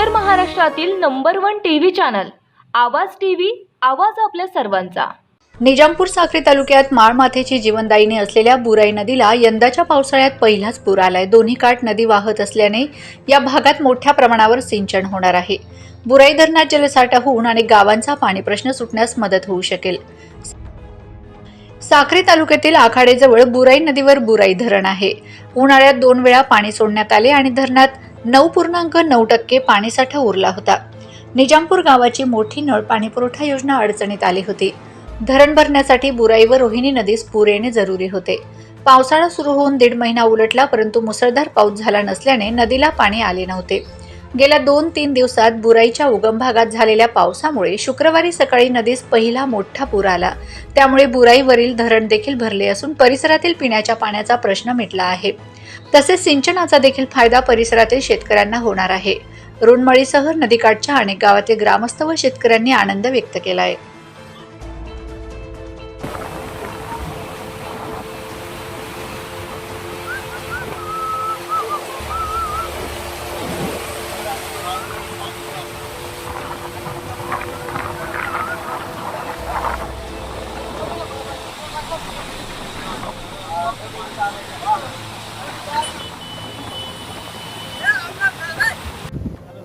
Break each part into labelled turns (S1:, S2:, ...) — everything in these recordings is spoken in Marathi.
S1: उत्तर महाराष्ट्रातील number one TV channel Aawaz TV Aawaz आपल्या सर्वांचा.
S2: निजामपूर साखरी तालुक्यात माळमाथेची जीवनदायिनी असलेल्या बुराई नदीला यंदाच्या पावसाळ्यात पहिलाच पूर आलाय. दोन्ही काठ नदी वाहत असल्याने या भागात मोठ्या प्रमाणावर सिंचन होणार आहे. बुराई धरणात जलसाठा होऊन आणि गावांचा पाणी प्रश्न सुटण्यास मदत होऊ शकेल. साखरे तालुक्यातील आखाडेजवळ बुराई नदीवर बुराई धरण आहे. उन्हाळ्यात दोन वेळा पाणी सोडण्यात आले आणि धरणात नऊ पूर्णांक नऊ टक्के पाणीसाठा उरला होता. निजामपूर गावाची मोठी नळ पाणीपुरवठा योजना अडचणीत आली होती. धरण भरण्यासाठी बुराई व रोहिणी नदीस पूर येणे जरुरी होते. पावसाळा सुरू होऊन दीड महिना उलटला परंतु मुसळधार पाऊस झाला नसल्याने नदीला पाणी आले नव्हते. गेल्या दोन तीन दिवसात बुराईच्या उगम भागात झालेल्या पावसामुळे शुक्रवारी सकाळी नदीस पहिला मोठा पूर आला. त्यामुळे बुराईवरील धरण देखील भरले असून परिसरातील पिण्याच्या पाण्याचा प्रश्न मिटला आहे. तसेच सिंचनाचा देखील फायदा परिसरातील शेतकऱ्यांना होणार आहे. रुणमळीसह नदीकाठच्या अनेक गावातील ग्रामस्थ व शेतकऱ्यांनी आनंद व्यक्त केला आहे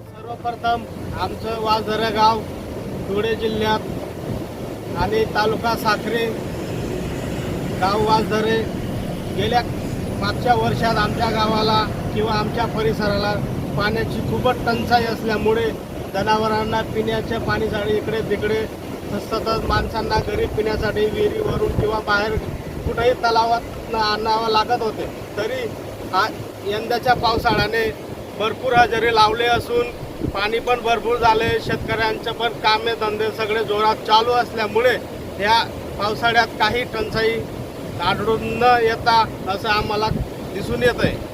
S3: सर्वप्रथम आमचं वाझरं गाव धुळे जिल्ह्यात आणि तालुका साखरे गाव वाझरे गेल्या मागच्या वर्षात आमच्या गावाला किंवा आमच्या परिसराला पाण्याची खूपच टंचाई असल्यामुळे जनावरांना पिण्याच्या पाणीसाठी इकडे तिकडे सतत माणसांना घरी पिण्यासाठी विहिरीवरून किंवा बाहेर कुठेही तलावात आणावं लागत होते. तरी हा यंदाच्या पावसाळ्याने भरपूर हजेरी लावले असून पाणी पण भरपूर झाले शेतकऱ्यांचे पण कामे धंदे सगळे जोरात चालू असल्यामुळे ह्या पावसाळ्यात काही टंचाई आढळून न येता असं आम्हाला दिसून येत आहे